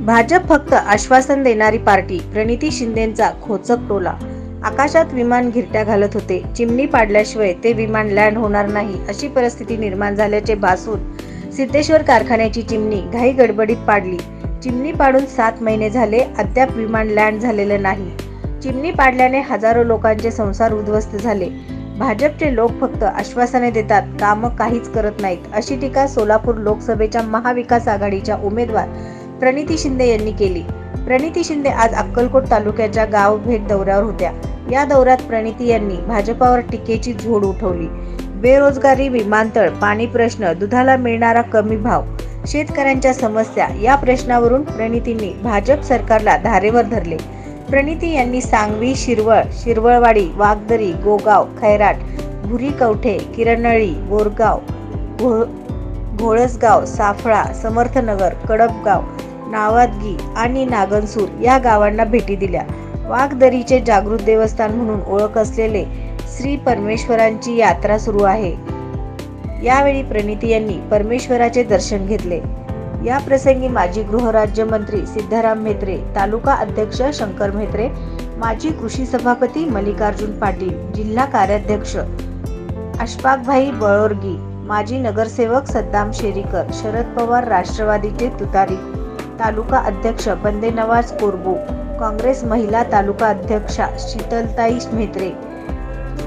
भाजप फक्त आश्वासन देणारी पार्टी प्रणिती शिंदेचा खोचक टोला. आकाशात विमान घिरट्या घालत होते. चिमणी पाडल्याशिवाय ते विमान लँड होणार नाही अशी परिस्थिती निर्माण झाल्याचे भासून सिद्धेश्वर कारखान्याची चिमणी घाई गडबडीत पाडली. चिमणी पाडून सात महिने झाले अद्याप विमान लँड झालेलं नाही. चिमणी पाडल्याने हजारो लोकांचे संसार उद्ध्वस्त झाले. भाजपचे लोक फक्त आश्वासने देतात कामं काहीच करत नाहीत अशी टीका सोलापूर लोकसभेच्या महाविकास आघाडीच्या उमेदवार प्रणिती शिंदे यांनी केली. प्रणिती शिंदे आज अक्कलकोट तालुक्याच्या गाव भेट दौऱ्यावर होत्या. या दौऱ्यात प्रणिती यांनी भाजपावर टीकेची झोड उठवली. बेरोजगारी विमानतळ पाणी प्रश्न दुधाला मिळणारा कमी भाव शेतकऱ्यांच्या समस्या या प्रश्नावरून प्रणितींनी भाजप सरकारला धारेवर धरले. प्रणिती यांनी सांगवी शिरवळ शिरवळवाडी वागदरी गोगाव खैराट भुरी कवठे किरणळी बोरगाव घोळ घोळसगाव साफळा समर्थनगर कडपगाव नावादगी आणि नागनसूर या गावांना भेटी दिल्या. वाघदरीचे जागृत देवस्थान म्हणून ओळख असलेले श्री परमेश्वरांची यात्रा सुरू आहे. यावेळी प्रणिती यांनी परमेश्वराचे दर्शन घेतले. या प्रसंगी माजी गृहराज्यमंत्री सिद्धाराम म्हेत्रे तालुका अध्यक्ष शंकर म्हेत्रे माजी कृषी सभापती मल्लिकार्जुन पाटील जिल्हा कार्याध्यक्ष अशफाकभाई बळोरगी माजी नगरसेवक सद्दाम शेरीकर शरद पवार राष्ट्रवादीचे तुतारी तालुका अध्यक्ष बंदे नवाज काँग्रेस महिला तालुका अध्यक्षा शीतलताई म्हेत्रे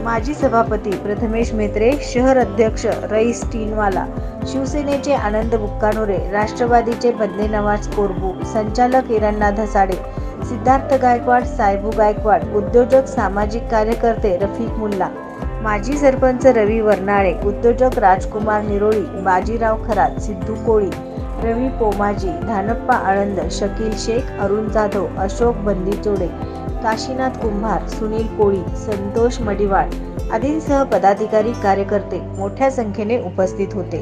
माजी सभापती प्रथमेश म्हेत्रे शहर अध्यक्ष रईस टीनवाला शिवसेनेचे आनंद बुक्कानोरे राष्ट्रवादीचे बंदे नवाज कोरबू संचालक इराण्णा धसाडे सिद्धार्थ गायकवाड सायबू गायकवाड उद्योजक सामाजिक कार्यकर्ते रफिक मुल्ला माजी सरपंच रवी वर्नाळे उद्योजक राजकुमार निरोळी बाजीराव खरात सिद्धू कोळी रवी पोमाजी धानप्पा आळंद शकील शेख अरुण जाधव अशोक बंदीचोडे काशीनाथ कुंभार सुनील कोळी संतोष मडिवाळ आदींसह पदाधिकारी कार्यकर्ते मोठ्या संख्येने उपस्थित होते.